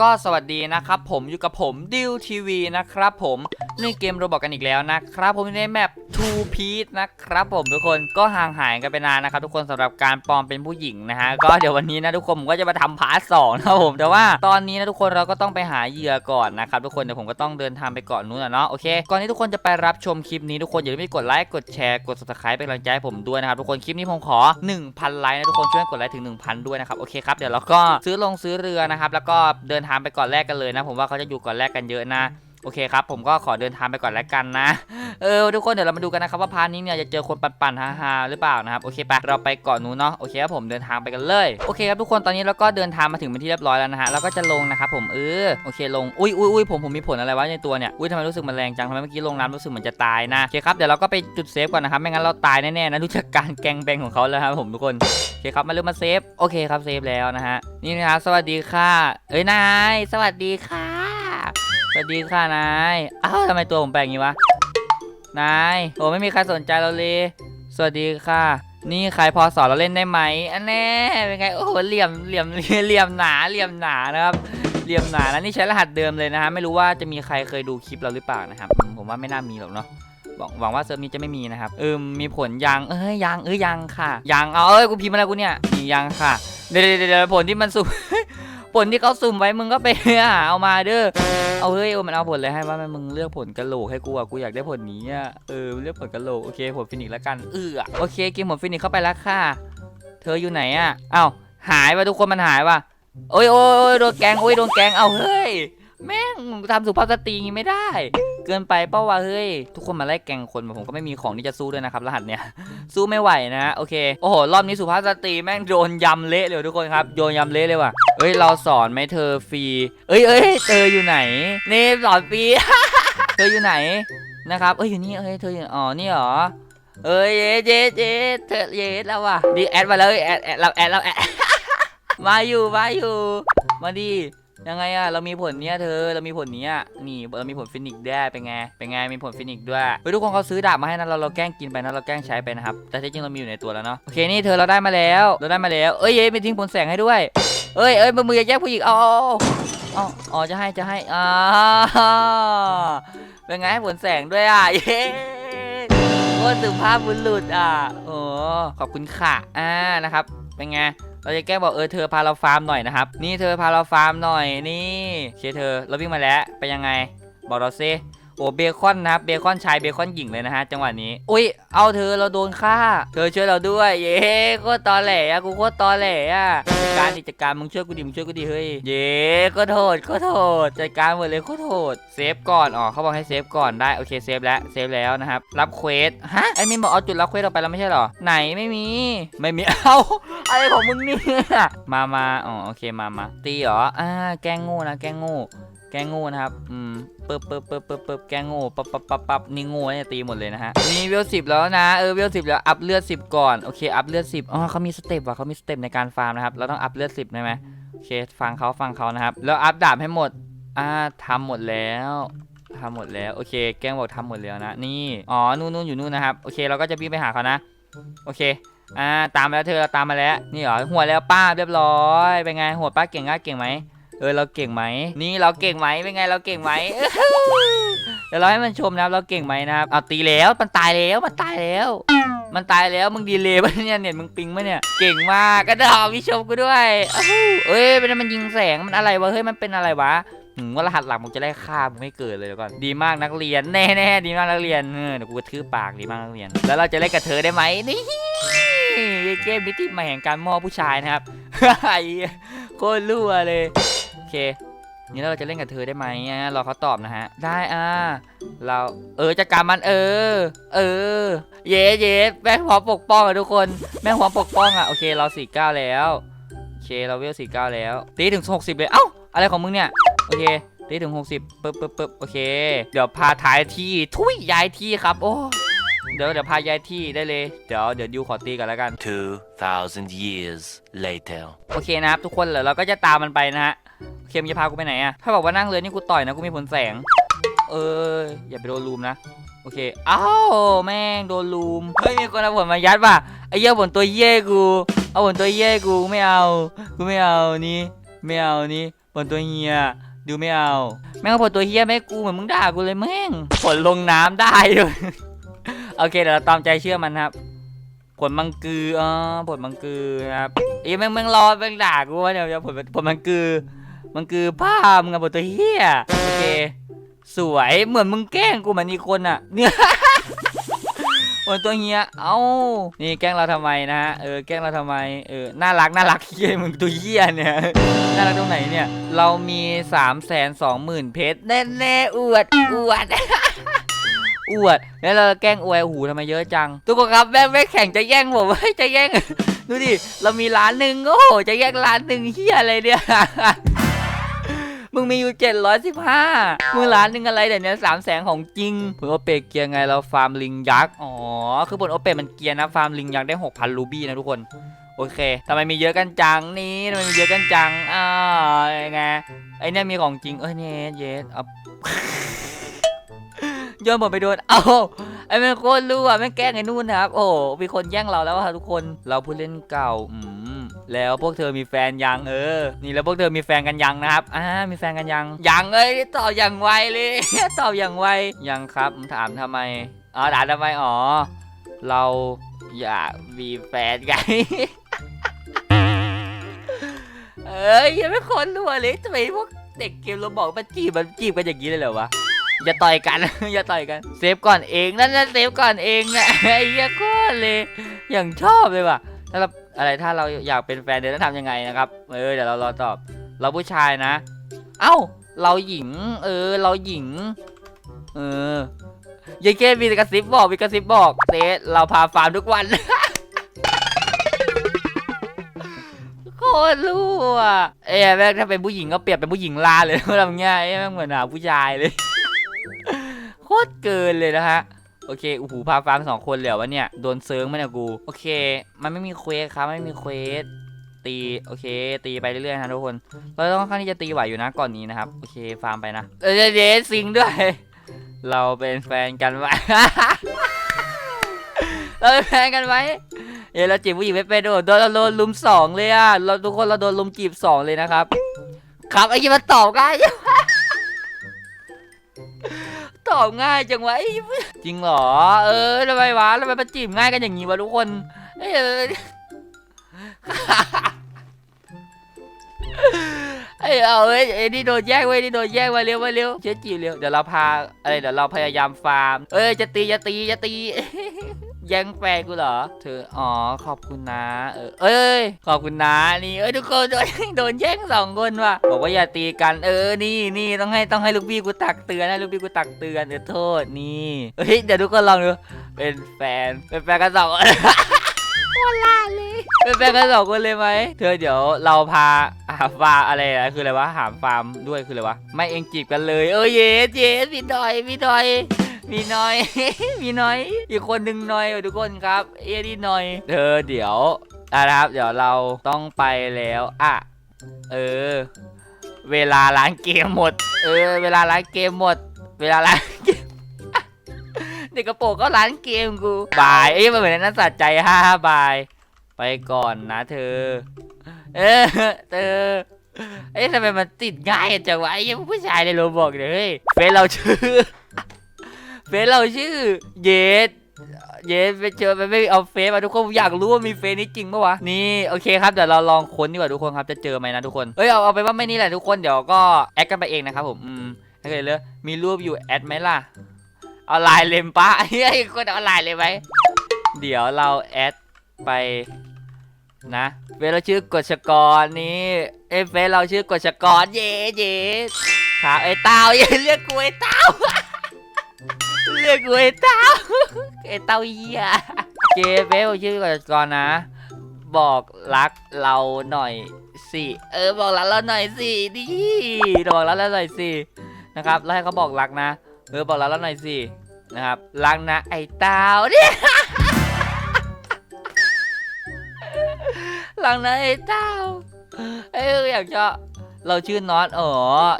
ก็สวัสดีนะครับผมอยู่กับผมดิวทีวีนะครับผมในเกมโรบอกกันอีกแล้วนะครับผมในแมป Two Piece นะครับผมทุกคนก็ห่างหายกันไปนานนะครับ ทุกคนสำหรับการปลอมเป็นผู้หญิงนะฮะก็เดี๋ยววันนี้นะทุกคนผมก็จะมาทำพาร์ทสองนะครับผมแต่ว่าตอนนี้นะทุกคนเราก็ต้องไปหาเหยื่อก่อนนะครับทุกคนเดี๋ยวผมก็ต้องเดินทางไปเกาะนู้นนะเนาะโอเคก่อนที่ทุกคนจะไปรับชมคลิปนี้ทุกคนอย่าลืมกดไลค์กดแชร์กด subscribe เป็นกำลังใจให้ผมด้วยนะครับทุกคนคลิปนี้ผมขอ 1,000 ไลค์นะทุกคนช่วยกดไลค์ถึง 1,000 ด้วยนะครับโอเคครับเดี๋ยวเราก็ซื้อลงซื้อเรือนะครับแล้วก็เดินถามไปก่อนแรกกันเลยนะ ผมว่าเขาจะอยู่ก่อนแรกกันเยอะนะ โอเคครับ ผมก็ขอเดินทางไปก่อนแล้วกันนะ เออทุกคนเดี๋ยวเรามาดูกันนะครับว่าพาร์ทนี้เนี่ยจะเจอคนปั่นๆฮาๆหรือเปล่านะครับโอเคไปเราไปเกาะนู้นเนาะโอเคครับผมเดินทางไปกันเลยโอเคครับทุกคนตอนนี้เราก็เดินทางมาถึงเป็นที่เรียบร้อยแล้วนะฮะเราก็จะลงนะครับผมเออโอเคลงอุ้ยอุ้ยอุ้ยผมผมมีผลอะไรวะในตัวเนี่ยอุ้ยทำไมรู้สึกมันแรงจังทำไมเมื่อกี้ลงน้ำรู้สึกเหมือนจะตายนะโอเคครับเดี๋ยวเราก็ไปจุดเซฟก่อนนะครับไม่งั้นเราตายแน่ๆนะดูจากการแกงแบงของเขาแล้วครับผมทุกคนโอเคครับมาเริ่มมาเซฟโอเคครับเซฟแล้วนะฮะนี่นะครับสวัสดีค่ะ เอ้ยนายสวัสดีค่ะ วัสดีค่ะนาย อ้าวทำไมตัวผมแปลกอย่างนี้วะ นาย โอ้ไม่มีใครสนใจเราเลย สวัสดีค่ะ นี่ใครพอสอนเราเล่นได้ไหมอันแน่เป็นไง โอ้โห เหลี่ยม เหลี่ยม เหลี่ยมหนา เหลี่ยมหนานะครับ เหลี่ยมหนานะนี่ใช้รหัสเดิมเลยนะฮะ ไม่รู้ว่าจะมีใครเคยดูคลิปเราหรือเปล่านะครับ ผมว่าไม่น่ามีหรอกเนาะหวังว่าเซิร์ฟนี้จะไม่มีนะครับเออมีผลยัง เอ้ยยัง เอ้ยยังค่ะ ยัง เอาเอ้ย กูพิมพ์อะไรกูเนี่ยมียังค่ะเดี๋ยวเดี๋ยวเดี๋ยวผลที่มันสุ่ม ผลที่เขาสุ่มไว้มึงก็ไปหาเอามาเด้อเอาเฮ้ยมันเอาผลอะไรให้ว่ามึงเลือกผลกะโหลกให้กูอะกูอยากได้ผลนี้อะเออเลือกผลกะโหลกโอเคผลฟินิกแล้วกันเออโอเคกินผลฟินิกเข้าไปแล้วค่ะ เธออยู่ไหนอะเอ้าหายว่ะทุกคนมันหายว่ะโอ้ยโอ้ยโอ้ยโดนแกงโอ้ยโดนแกงเอาเฮ้ย แม่งทำสุภาพสตรีงี้ไม่ได้ เกินไปเป้าวะเฮ้ย ทุกคนมาไล่แกงคนผมก็ไม่มีของที่จะสู้ด้วยนะครับ รหัสเนี่ย สู้ไม่ไหวนะ โอเค โอ้โห รอบนี้สุภาพสตรีแม่งโดนยำเละเลยทุกคนครับ โดนยำเละเลยว่ะ เอ้ย เราสอนไหมเธอฟรี เอ้ยเอ้ยเธออยู่ไหน นี่สอนฟรี เธออยู่ไหนนะครับ เอ้ยอยู่นี่ เอ้ยเธออยู่ อ๋อ นี่เหรอ เอ้ยเย็ดเย็ดเยเธอเย็ดแล้วว่ะ ดีแอดมาแล้วแอดแอดเราแอดเราแอดมาอยู่มาอยู่ มาดี ยังไงอะเรามีผลเนี้ยเธอเรามีผลเนี้ยนี่เรามีผลฟินิกซ์ด้เป็นไงเป็นไงมีผลฟินิกด้วยเฮ้ยทุกคนเขาซื้อดาบมาให้นะเราเราแกล้งกินไปนะเราแกล้งใช้ไปนะครับแต่ที่จริงเรามีอยู่ในตัวแล้วเนาะโอเคนี่เธอเราได้มาแล้วเราได้มาแล้วเอ้ยเย้ไม่ทิ้งผลแสงให้ด้วยเอ้ยเอ้ยมือมือย่าแยกผู้หญิงเอาเอาเอาเอาอ๋อจะให้จะให้อ่าเป็นไงให้ผลแสงด้วยอะเย้โคตรสุภาพบุรุษอะโอ้ขอบคุณค่ะอ่านะครับเป็นไง เราจะแกล้งบอกเออเธอพาเราฟาร์มหน่อยนะครับ นี่เธอพาเราฟาร์มหน่อยนี่เคเธอเราวิ่งมาแล้วไปยังไง บอกเราซิ โอ้เบคอนนะครับเบคอนชายเบคอนหญิงเลยนะฮะจังหวะนี้อุ้ยเอาเธอเราโดนฆ่า เธอช่วยเราด้วยเย้โคตรตอแหลอะกูโคตรตอแหลอะจัดการดิจัดการมึงช่วยกูดิมึงช่วยกูดิเฮ้ยเย้ก็โทษก็โทษจัดการหมดเลยก็โทษเซฟก่อนอ๋อเขาบอกให้เซฟก่อนได้โอเคเซฟแล้วเซฟแล้วนะครับรับเควสฮะไอ้มินบอกเอาจุดรับเควสเราไปแล้วไม่ใช่หรอไหนไม่มีไม่มีเอาอะไรของมึงเนี่ยมามาอ๋อโอเคมามาตีเหรออ่าแกงง่นะแกงง่ แกงโง่นะครับ อืมปึ๊บปึ๊บปึ๊บปึ๊บปึ๊บแกงโง่ปั๊บปั๊บปั๊บปั๊บนี่โง่เนี่ยตีหมดเลยนะฮะนี่เวลสิบแล้วนะ เออ เวลสิบแล้ว อัพเลือดสิบก่อน โอเค อัพเลือดสิบอ๋อเขามีสเต็ปว่ะเขามีสเต็ปในการฟาร์มนะครับ เราต้องอัพเลือดสิบใช่ไหมโอเค ฟังเขาฟังเขานะครับ แล้วอัพดาบให้หมด อ่าทำหมดแล้วทำหมดแล้ว โอเค แกงบอกทำหมดแล้วนะ นี่ อ๋อ นู่นนู่นอยู่นู่นนะครับ โอเค เราก็จะวิ่งไปหาเขานะ โอเคอ่าตามมาแล้วเธอเราตามมาแล้ว นี่เหรอหัวแล้วป้าเรียบร้อยเป็นไงหัวป้าเก่งง่ะเก่งไหม เออเราเก่งไหมนี่เราเก่งไหมเป็นไงเราเก่งไหมเดี๋ยวเราให้มันชมนะครับเราเก่งไหมนะครับเอาตีแล้วมันตายแล้วมันตายแล้ว มันตายแล้วมึงดีเลยปะเนี่ยเน็ตมึงปิงปะเนี่ยเก่งมากกระดอกพี่ชมกูด้วยเอ้ยเป็นมันยิงแสงมันอะไรวะเฮ้ยมันเป็นอะไรวะหืมว่ารหัสหลักมึงจะได้ฆ่ามึงไม่เกิดเลยเดี๋ยวก่อนดีมากนักเรียนแน่ๆดีมากนักเรียนเดี๋ยวกูกระทืบปากดีมากนักเรียน แล้วเราจะเล่นกับเธอได้ไหมนี่เกมมิติใหม่แห่งการมอผู้ชายนะครับไอ้โคตรรั่วเลย เค นี่เราจะเล่นกับเธอได้ไหมอะรอเขาตอบนะฮะ ได้อ่า เรา เออจัดการมันเออ เออ เย้เย้แม่งพร้อมปกป้องอะทุกคน แม่งพร้อมปกป้องอะโอเคเราสี่เก้าแล้ว โอเคเราเวลสี่เก้าแล้ว ตีถึงหกสิบเลย เอ้า อะไรของมึงเนี่ย โอเคตีถึง 60ปึ๊บปึ๊บปึ๊บโอเค เดี๋ยวพาถ่ายที่ ทุยย้ายที่ครับ โอ้ เดี๋ยวเดี๋ยวพาย้ายที่ได้เลย เดี๋ยวเดี๋ยวดิวขอตีกันแล้วกัน 2,000 years later. โอเคนะครับทุกคนเดี๋ยวเราก็จะตามมันไปนะฮะโอ เคมจะพากูไปไหนอะถ้าบอกว่านั่งเลยนี่กูต่อยนะกูมีผลแสง เอออย่าไปโดนลูมนะโอเค อ้าวแม่งโดนลูม เฮ้ยมีคนเอาผลมายัดว่ะ ไอ้เหี้ยผลตัวเย่กู เอาผลตัวเย่กูไม่เอา กูไม่เอานี่ ไม่เอานี่ผลตัวเฮียดูไม่เอา แม่งเอาผลตัวเฮียแม่กูเหมือนมึงด่ากูเลยแม่ง ผลลงน้ำได้ด้วยโอเคเดี๋ยวเราตามใจเชื่อมันครับ ผลมังกืออ๋อผลมังกือนะครับไอ้แม่งแม่งรอแม่งด่ากูว่าเดี๋ยวเดี๋ยวผลผลมังกือ มังกือผ้ามึงอะผลตัวเฮียโอเค สวยเหมือนมึงแกล้งกูเหมือนอีกคนอะเนี่ยผลตัวเฮียเอ้า นี่แกล้งเราทำไมนะฮะ เออ แกล้งเราทำไม เออ น่ารัก น่ารักเฮียมึงตัวเฮียเนี่ย น่ารักตรงไหนเนี่ย เรามี3ามแสนสองหมื่นเพชรแน่แน่อวด อวด อวด แล้วเราแกล้งอวยหูทำไมเยอะจัง ทุกคนครับแม่แม่แข่งจะแย่งผมจะแย่ง ดูดิ เรามีล้านหนึ่งโอ้โห จะแย่งล้านหนึ่งเฮียอะไรเนี่ย มึงมีอยู่เจ็ดร้อยสิบห้ามึงล้านหนึ่งอะไรเดี๋ยวนี้สามแสนของจริงผลโอเปกเกียร์ไงเราฟาร์มลิงยักษ์ อ๋อ คือผลโอเปกมันเกียร์นะ ฟาร์มลิงยักษ์ได้หกพันรูบี้นะทุกคน โอเคทำไมมีเยอะกันจังนี่ทำไมมีเยอะกันจังอ้าไง ไอเนี่ยมีของจริง เอ้ยเนี่ยเยสเอาโยนผมไปโดน เอ้าไอ้แม่งโคตรรู้อะแม่งแกล้งไอ้นู่นนะครับ โอ้โหมีคนแย่งเราแล้วครับทุกคน เราผู้เล่นเก่า อืม แล้วพวกเธอมีแฟนยังเออ นี่แล้วพวกเธอมีแฟนกันยังนะครับอ่ามีแฟนกันยัง ยังเอ้ยตอบอย่างไวเลย ตอบอย่างไวยังครับถามทำไมอ๋อถามทำไมอ๋อเราอยากมีแฟนไงเอ้ยยังไม่คนรู้เลยทำไมพวกเด็กเกมเราบอกมันจีบมันจีบกันอย่างนี้เลยเหรอวะอย่าต่อยกัน อย่าต่อยกัน เซฟก่อนเองนั่นนะเซฟก่อนเองนะไอ้เหี้ยโคตรเลย อย่างชอบเลยว่ะถ้าเรา อะไรถ้าเราอยากเป็นแฟนเดี๋ยวต้องทำยังไงนะครับ เออเดี๋ยวเรารอตอบ เราผู้ชายนะ เอ้า เราหญิง เออ เราหญิง เออยังแค่มีกระซิบบอกมีกระซิบบอกเซฟเราพาฟาร์มทุกวันโคตรรู้อะเอ้ยแม่งถ้าเป็นผู้หญิงก็เปรียบเป็นผู้หญิงลาเลยทำเงี้ยเอ้ยแม่งเหมือนหาผู้ชายเลย โคตรเกินเลยนะฮะ โอเคอูหูพาฟาร์มสองคนเหลียววะเนี่ย โดนเซิร์งไหมเนี่ยกู โอเค มันไม่มีเควสครับ ไม่มีเควส ตี โอเค ตีไปเรื่อยๆนะทุกคน เราต้องค่อนข้างที่จะตีไหวอยู่นะก่อนนี้นะครับ โอเค ฟาร์มไปนะเออเดซซิงด้วย เราเป็นแฟนกันไว้ เราเป็นแฟนกันไว้เอ้ยเราจีบผู้หญิงไม่เป็นโดนโดนเราโดนลุมสองเลยอะเราทุกคนเราโดนลุมจีบสองเลยนะครับ ครับไอ้ยี่มันตอบง่า ตอบง่ายจังวะไอ้จริงเหรอ เออทำไมวะทำไมมันจีบง่ายกันอย่างนี้วะทุกคนเอยเออเอ้ยเอาเอ้ยไอ้นี่โดนแย่งเว้ยนี่โดนแย่งมาเร็วมาเร็วเชื่อจีบเร็วเดี๋ยวเราพาอะไรเดี๋ยวเราพยายามฟาร์ม เอ้ยจะตีจะตีจะตี แย่งแฟนกูเหรอ เธอ อ๋อ ขอบคุณนะ เออ เอ้ย ขอบคุณนะ นี่ เอ้ยทุกคนโดนโดนแย่งสองคนว่ะ บอกว่าอย่าตีกัน เออ นี่นี่ต้องให้ต้องให้ลูกพี่กูตักเตือนให้ลูกพี่กูตักเตือนเออโทษ นี่เฮ้ย เดี๋ยวทุกคนลองดู เป็นแฟน เป็นแฟนกันสองคนโคตรล่าเลยเป็นแฟนกันสองคนเลยไหม เธอเดี๋ยวเราพาหาฟาร์มอะไรอะคืออะไรวะ หาฟาร์มด้วยคืออะไรวะ ไม่เองจีบกันเลย เออเยสเยสพี่ดอยพี่ดอย มีน้อย มีน้อย อีกคนหนึ่งน้อยทุกคนครับ เอ็นี่น้อยเธอเดี๋ยวอะนะครับ เดี๋ยวเราต้องไปแล้วอะเออ เวลาร้านเกมหมด เออ เวลาร้านเกมหมด เวลาร้านเกมเด็กกระโปรงก็ร้านเกมกูบายเอ้ยมันเหมือนนั้นสัตว์ใจห้าบาย ไปก่อนนะเธอ เออเธอเอ้ยทำไมมันติดง่ายจังวะไอ้ผู้ชายในโรบอกเลยเฮ้ยเฟซเราชื่อ เฟซเราชื่อเยสเยสไปเจอไปไม่เอาเฟซมาทุกคนอยากรู้ว่ามีเฟซนี้จริงปะวะนี่โอเคครับเดี๋ยวเราลองค้นดีกว่าทุกคนครับจะเจอไหมนะทุกคนเอ้ยเอาเอาไปว่าไม่นี่แหละทุกคนเดี๋ยวก็แอดกันไปเองนะครับผมอืมถ้าเกิดเลยมีรูปอยู่แอดไหมล่ะเอาไลน์เลมปะเฮ้ยคนเอาไลน์เลยไหมเดี๋ยวเราแอดไปนะเฟซเราชื่อกฎชกรนี่เอเฟซเราชื่อกฎชกรเย่เย่ครับไอ้เต้าอย่าเรียกกูไอ้เต้า เรียกกูไอ้เต้าไอ้เต้าเหี้ยเจเฟลชื่อก่อนก่อนนะ บอกรักเราหน่อยสิเออบอกรักเราหน่อยสิดิบอกรักเราหน่อยสินะครับแล้วให้เขาบอกรักนะเออบอกรักเราหน่อยสินะครับรักนะไอ้เต้าเนี่ยรักนะไอ้เต้าเอ้ยอยากจะ เราชื่อน็อตอ๋อ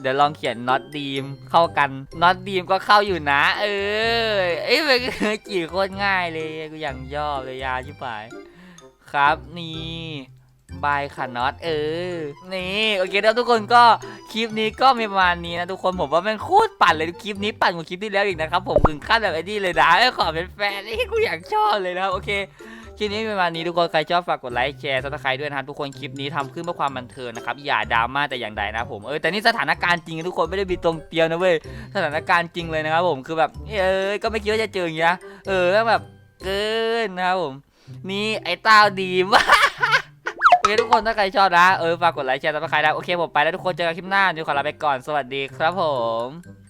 เดี๋ยวลองเขียนน็อตดีมเข้ากันน็อตดีมก็เข้าอยู่นะ เออเอ้ยมันจีบโคตรง่ายเลยกูอย่างย่อบเลยยาชิบหายครับนี่บายค่ะน็อตเออ นี่โอเคแล้วทุกคนก็คลิปนี้ก็มีประมาณนี้นะทุกคนผมว่ามันโคตรปั่นเลยคลิปนี้ปั่นกว่าคลิปที่แล้วอีกนะครับผมถึงขั้นแบบไอ้นี่เลยนะไอ้ขอเป็นแฟนนี่กูอยากชอบเลยนะครับโอเค คลิปนี้มีประมาณนี้ทุกคนใครชอบฝากกดไลค์แชร์ซับสไครต์ด้วยนะครับทุกคนคลิปนี้ทำขึ้นเพื่อความบันเทิงนะครับอย่าดราม่าแต่อย่างใดนะผมเออแต่นี่สถานการณ์จริงทุกคนไม่ได้มีตรงเตียวนะเว้ยสถานการณ์จริงเลยนะครับผมคือแบบเอ้ยก็ไม่คิดว่าจะเจออย่างเงี้ยเออแบบเกินนะครับผมนี่ไอ้ต้าดีมากโอเคทุกคนถ้าใครชอบนะเออฝากกดไลค์แชร์ซับสไครต์นะโอเคผมไปแล้วทุกคนเจอกันคลิปหน้าดี๋ยวขอลาไปก่อนสวัสดีครับผม